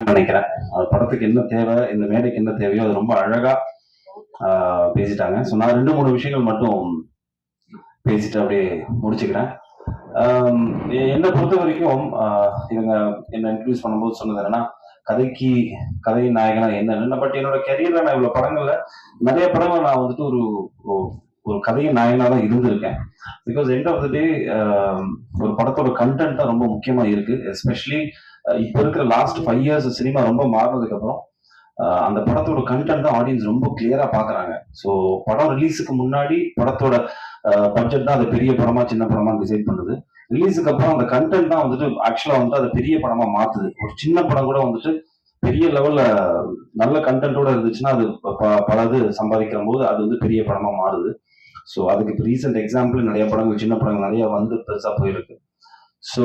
நினைக்கிறேன். அது படத்துக்கு என்ன தேவை இந்த மேடைக்கு என்ன தேவையோ அது ரொம்ப அழகா ஆஹ், பேசிட்டாங்க. ஸோ நான் ரெண்டு மூணு விஷயங்கள் மட்டும் பேசிட்டு அப்படியே முடிச்சுக்கிறேன். என்னை பொறுத்த வரைக்கும் இவங்க என்ன இன்ட்ரடியூஸ் பண்ணும்போது சொன்னது என்னன்னா கதைக்கு கதை நாயகனா என்னன்னு பட் என்னோட கெரியர்ல நான் இவ்வளவு படங்கள்ல நிறைய படங்கள் நான் வந்துட்டு ஒரு ஒரு- ஒரு கதையின் நாயகனா தான் இருந்திருக்கேன். Because end of the day ஒரு படத்தோட கண்டென்ட் தான் ரொம்ப முக்கியமா இருக்கு. எஸ்பெஷலி இப்போ இருக்கிற லாஸ்ட் ஃபைவ் இயர்ஸ் சினிமா ரொம்ப மாறினதுக்கு அப்புறம் அந்த படத்தோட கண்டென்ட் தான் ஆடியன்ஸ் ரொம்ப கிளியரா பாக்குறாங்க. ஸோ படம் ரிலீஸுக்கு முன்னாடி படத்தோட பட்ஜெட் தான் அது பெரிய படமா சின்ன படமா டிசைட் பண்ணுது. ரிலீஸுக்கு அப்புறம் அந்த கண்டென்ட் தான் வந்துட்டு ஆக்சுவலா வந்துட்டு அதை பெரிய படமா மாத்துது. ஒரு சின்ன படம் கூட வந்துட்டு பெரிய லெவல்ல நல்ல கண்டென்ட்டோட இருந்துச்சுன்னா அது ப- பல இது சம்பாதிக்கிற போது அது வந்து பெரிய படமா மாறுது. ஸோ அதுக்கு ரீசெண்ட் எக்ஸாம்பிள் நிறைய படங்கள் சின்ன படங்கள் நிறைய வந்து பெருசா போயிருக்கு. ஸோ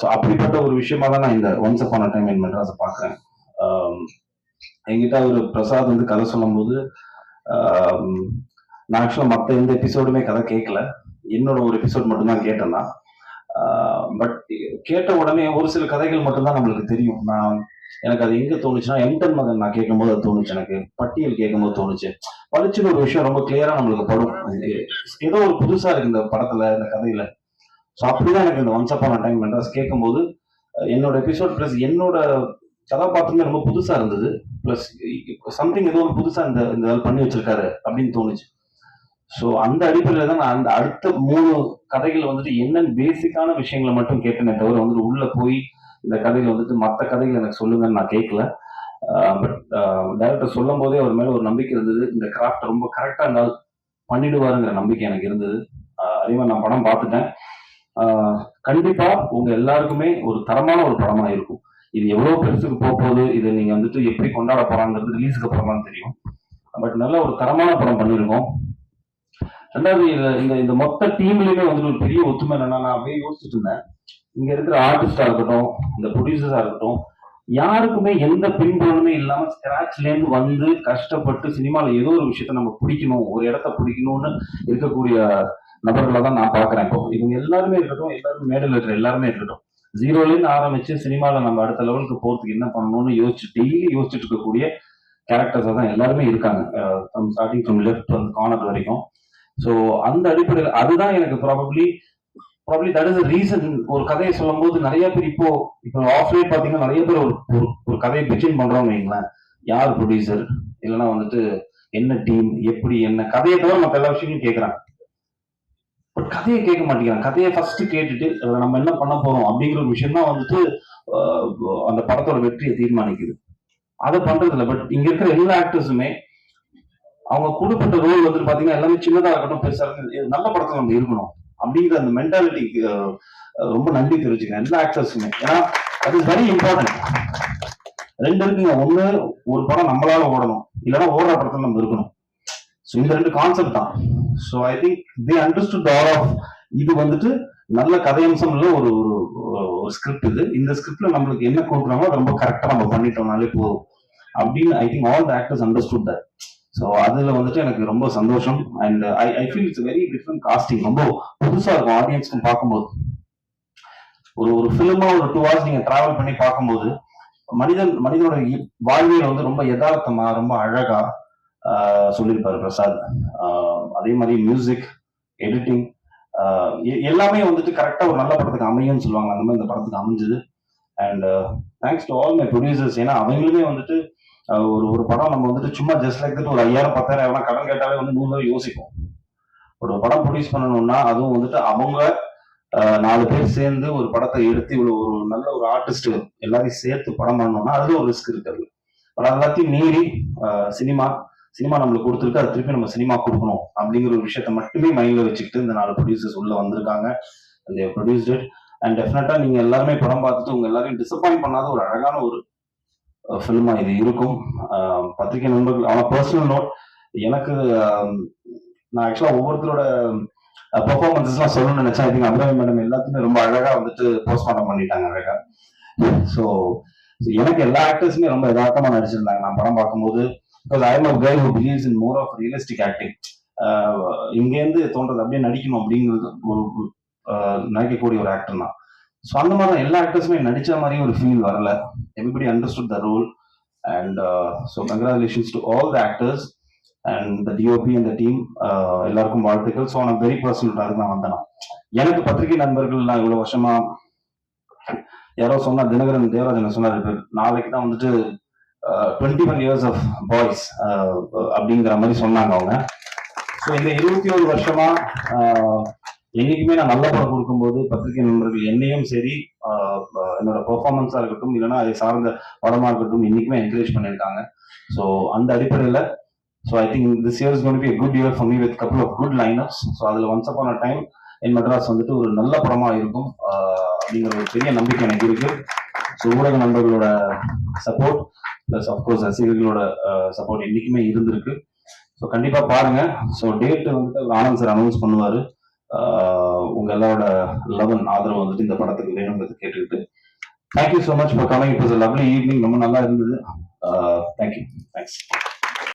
ஸோ uh, அப்படிப்பட்ட ஒரு விஷயமா தான் நான் இந்த ஒன்ஸ் அப்பான டைம் என் மெட்ராஸை பார்க்குறேன். என்கிட்ட ஒரு பிரசாத் வந்து கதை சொல்லும்போது um, நான் ஆக்சுவலாக மற்ற எந்த எபிசோடுமே கதை கேட்கல. என்னோட ஒரு எபிசோட் மட்டும்தான் கேட்டேன் தான் uh, பட் கேட்ட உடனே ஒரு சில கதைகள் மட்டும்தான் நம்மளுக்கு தெரியும். நான் எனக்கு அது எங்க தோணுச்சுன்னா எம்டன் மகன் நான் கேட்கும்போது அது தோணுச்சு. எனக்கு பட்டியல் கேட்கும்போது தோணுச்சு. பளிச்சுன்னு ஒரு விஷயம் ரொம்ப கிளியரா நம்மளுக்கு படும். ஏதோ ஒரு புதுசா இருக்கு இந்த படத்துல இந்த கதையில. ஸோ அப்படிதான் எனக்கு இந்த ஒன்ஸ் அப்பான டைம் மெட்ராஸ் கேட்கும்போது அஹ், என்னோட எபிசோட் ப்ளஸ் என்னோட கதாபாத்திரமே ரொம்ப புதுசாக இருந்தது. ப்ளஸ் சம்திங் ஏதோ ஒரு புதுசாக இந்த இந்த இதில் பண்ணி வச்சிருக்காரு அப்படின்னு தோணுச்சு. ஸோ அந்த அடிப்படையில் தான் நான் அந்த அடுத்த மூணு கதைகள் வந்துட்டு என்னென்ன பேசிக்கான விஷயங்களை மட்டும் கேட்டேனே தவிர வந்துட்டு உள்ள போய் இந்த கதையில வந்துட்டு மற்ற கதைகள் எனக்கு சொல்லுங்கன்னு நான் கேட்கல. பட் டேரக்டர் சொல்லும் போதே அவர் மேல ஒரு நம்பிக்கை இருந்தது. இந்த கிராஃப்ட் ரொம்ப கரெக்டாக இருந்தால் பண்ணிடுவாருங்கிற நம்பிக்கை எனக்கு இருந்தது. அதே மாதிரி நான் படம் பார்த்துட்டேன். கண்டிப்பா உங்க எல்லாருக்குமே ஒரு தரமான ஒரு படமா இருக்கும். இது எவ்வளவு பெருசுக்கு போக போகுது இது நீங்க வந்துட்டு எப்படி கொண்டாட போறாங்கிறது ரிலீஸுக்கு அப்புறம் தான் தெரியும். பட் நல்ல ஒரு தரமான படம் பண்ணியிருக்கோம் ரெண்டாவது இந்த இந்த மொத்த டீம்லயுமே வந்துட்டு ஒரு பெரிய ஒத்துமை என்னன்னா நான் அப்படியே யோசிச்சுட்டு இருந்தேன். இங்க இருக்கிற ஆர்டிஸ்டா இருக்கட்டும் இந்த ப்ரொடியூசர்ஸா இருக்கட்டும் யாருக்குமே எந்த பின்புலமே இல்லாம ஸ்கிராச்ல இருந்து வந்து கஷ்டப்பட்டு சினிமால ஏதோ ஒரு விஷயத்த நம்ம பிடிக்கணும் ஒரு இடத்த பிடிக்கணும்னு இருக்கக்கூடிய நபர்களை தான் நான் பாக்குறேன் இப்போ இவங்க எல்லாருமே இருக்கட்டும் எல்லாருமே மேடல் இருக்கிற எல்லாருமே இருக்கட்டும் ஜீரோலேருந்து ஆரம்பிச்சு சினிமால நம்ம அடுத்த லெவலுக்கு போறதுக்கு என்ன பண்ணணும்னு யோசிச்சு டெய்லி யோசிச்சுட்டு இருக்கக்கூடிய கேரக்டர்ஸ் தான் எல்லாருமே இருக்காங்க. ஸ்டார்டிங் ஃப்ரம் லெஃப்ட் வந்து கார்னர் வரைக்கும். ஸோ அந்த அடிப்படையில் அதுதான் எனக்கு probably probably that is reason ஒரு கதையை சொல்லும் போது நிறைய பேர் இப்போ இப்போ ஆஃப்லைன் பாத்தீங்கன்னா நிறைய பேர் ஒரு ஒரு கதையை பிச்சின் பண்றோம்னு வைங்களேன். யார் ப்ரொடியூசர் இல்லைன்னா வந்துட்டு என்ன டீம் எப்படி என்ன? கதையை தவிர மற்ற எல்லா விஷயங்களும் கேட்குறாங்க பட் கதையை கேட்க மாட்டேங்கிறாங்க. கதையை ஃபர்ஸ்ட் கேட்டுட்டு அதை நம்ம என்ன பண்ண போறோம் அப்படிங்கிற ஒரு விஷயம் தான் வந்துட்டு அந்த படத்தோட வெற்றியை தீர்மானிக்குது. அதை பண்றது இல்லை பட் இங்க இருக்கிற எல்லா ஆக்டர்ஸுமே அவங்க கொடுக்கப்பட்ட ரோல் வந்துட்டு பாத்தீங்கன்னா எல்லாமே சின்னதா இருக்கட்டும் பெருசா இருக்கட்டும் இது நல்ல படத்துல நம்ம இருக்கணும். அப்படிங்கிற அந்த மென்டாலிட்டிக்கு ரொம்ப நன்றி தெரிவிச்சுக்கிறேன் எல்லா ஆக்டர்ஸுமே ஏன்னா அது வெரி இம்பார்ட்டன்ட் ரெண்டு இருக்குங்க. ஒண்ணு ஒரு படம் நம்மளால ஓடணும். இல்லைன்னா ஓடுற படத்துல நம்ம இருக்கணும். ஸோ இந்த ரெண்டு கான்செப்ட் தான். So I think they understood all of இது வந்துட்டு நல்ல கதையம்சம் உள்ள ஒரு ஒரு ஸ்கிரிப்ட் இது. இந்த ஸ்கிரிப்ட்ல நம்மளுக்கு என்ன கொடுக்குறாங்களோ அதை ரொம்ப கரெக்டா நம்ம பண்ணிட்டோம்னாலே போதும். அப்படின்னு I think all the actors understood that so அதுல வந்துட்டு எனக்கு ரொம்ப சந்தோஷம். And I I feel it's very different casting ரொம்ப புதுசா இருக்கும் ஆடியன்ஸ்க்கும் பார்க்கும்போது. ஒரு ஒரு ஃபிலிமா ஒரு டூ ஹவர்ஸ் நீங்க டிராவல் பண்ணி பார்க்கும்போது மனிதன் மனிதனோட வாழ்வியல் வந்து ரொம்ப யதார்த்தமா ரொம்ப அழகா சொல்லியிருப்பாரு பிரசாத். அதே மாதிரி மியூசிக் எடிட்டிங் எல்லாமே வந்துட்டு கரெக்டாக ஒரு நல்ல படத்துக்கு அமையும்னு சொல்லுவாங்க. அந்த மாதிரி இந்த படத்துக்கு அமைஞ்சது. And thanks to all my producers ஏன்னா அவங்களுமே வந்துட்டு ஒரு ஒரு படம் நம்ம வந்துட்டு சும்மா ஜஸ்ட் லைக் ஒரு ஐயாயிரம் பத்தாயிரம் எவ்வளோ கடன் கேட்டாலே வந்து நூறு யோசிப்போம். ஒரு படம் ப்ரொடியூஸ் பண்ணணும்னா அதுவும் வந்துட்டு அவங்க நாலு பேர் சேர்ந்து ஒரு படத்தை எடுத்து இவ்வளோ ஒரு நல்ல ஒரு ஆர்டிஸ்ட் எல்லாரையும் சேர்த்து படம் பண்ணணும்னா அதுல ஒரு ரிஸ்க் இருக்குது பட் எல்லாத்தையும் மீறி சினிமா சினிமா நம்மளுக்கு கொடுத்துருக்கு அது திருப்பி நம்ம சினிமா கொடுக்கணும் அப்படிங்கிற ஒரு விஷயத்த மட்டுமே மைண்ட்ல வச்சுக்கிட்டு இந்த நாலு ப்ரொடியூசர்ஸ் உள்ள வந்திருக்காங்க. அந்த ப்ரொடியூஸ்ட் அண்ட் டெஃபினட்டா நீங்க எல்லாருமே படம் பார்த்துட்டு உங்க எல்லாரையும் டிசப்பாயிண்ட் பண்ணாத ஒரு அழகான ஒரு ஃபிலிமா இது இருக்கும். பத்திரிகை நண்பர்கள் ஆனால் பர்சனல் நோட் எனக்கு நான் ஆக்சுவலா ஒவ்வொருத்தரோட பெர்ஃபார்மன்ஸஸ்லாம் சொல்லணும்னு நினைச்சேன். ஐ திங்க் அபிராமி மேடம் எல்லாத்தையுமே ரொம்ப அழகா வந்துட்டு போஸ்ட்மார்ட்டம் பண்ணிட்டாங்க அழகா. ஸோ எனக்கு எல்லா ஆக்டர்ஸுமே ரொம்ப யதார்த்தமா நடிச்சிருந்தாங்க. நான் படம் பார்க்கும்போது because I am a girl who believes in more of realistic acting இங்கேருந்து தோன்றது அப்படியே நடிக்கணும் அப்படிங்கிறது ஒரு நினைக்கக்கூடிய ஒரு uh, ஆக்டர் தான். ஸோ அந்த மாதிரி தான் எல்லா ஆக்டர்ஸுமே நடிச்ச மாதிரியும் ஒரு ஃபீல் வரல. Everybody understood the role and so congratulations to all the actors and the DOP அந்த டீம் எல்லாருக்கும் வாழ்த்துக்கள். ஸோ நான் வெரி பர்சனல் அதுக்கு நான் வந்தேன். எனக்கு பத்திரிகை நண்பர்கள் நான் இவ்வளோ வருஷமா யாரோ சொன்னா தினகரன் தேவராஜன் சொன்னார் நாளைக்கு தான் வந்துட்டு twenty one years of Boys அப்படிங்கிற மாதிரி சொன்னாங்க அவங்க. ஸோ இந்த இருபத்தி ஒரு வருஷமா என்னைக்குமே நான் நல்ல படம் கொடுக்கும்போது பத்திரிகை நண்பர்கள் என்னையும் சரி என்னோட பெர்ஃபார்மன்ஸா இருக்கட்டும் இல்லைன்னா அதை சார்ந்த படமா இருக்கட்டும் என்னைக்குமே என்கரேஜ் பண்ணியிருக்காங்க. ஸோ அந்த அடிப்படையில் so I think this year is gonna be good year for me with couple of good liners so அதில் once upon time in Madras வந்துட்டு ஒரு நல்ல படமா இருக்கும் அப்படிங்கிற ஒரு பெரிய நம்பிக்கை எனக்கு இருக்கு. ஸோ ஊடக நண்பர்களோட சப்போர்ட் ப்ளஸ் அஃப்கோர்ஸ் ரசிகர்களோட சப்போர்ட் என்னைக்குமே இருந்திருக்கு. ஸோ கண்டிப்பாக பாருங்க. ஸோ டேட் வந்துட்டு ஆனந்த் சார் அனௌன்ஸ் பண்ணுவார். உங்கள் உங்க எல்லாரோட லெவன் ஆதரவு வந்துட்டு இந்த படத்துக்கு வேணுங்கிறது கேட்டுக்கிட்டு. Thank you so much for coming it was lovely evening ரொம்ப நல்லா இருந்தது. Thank you thanks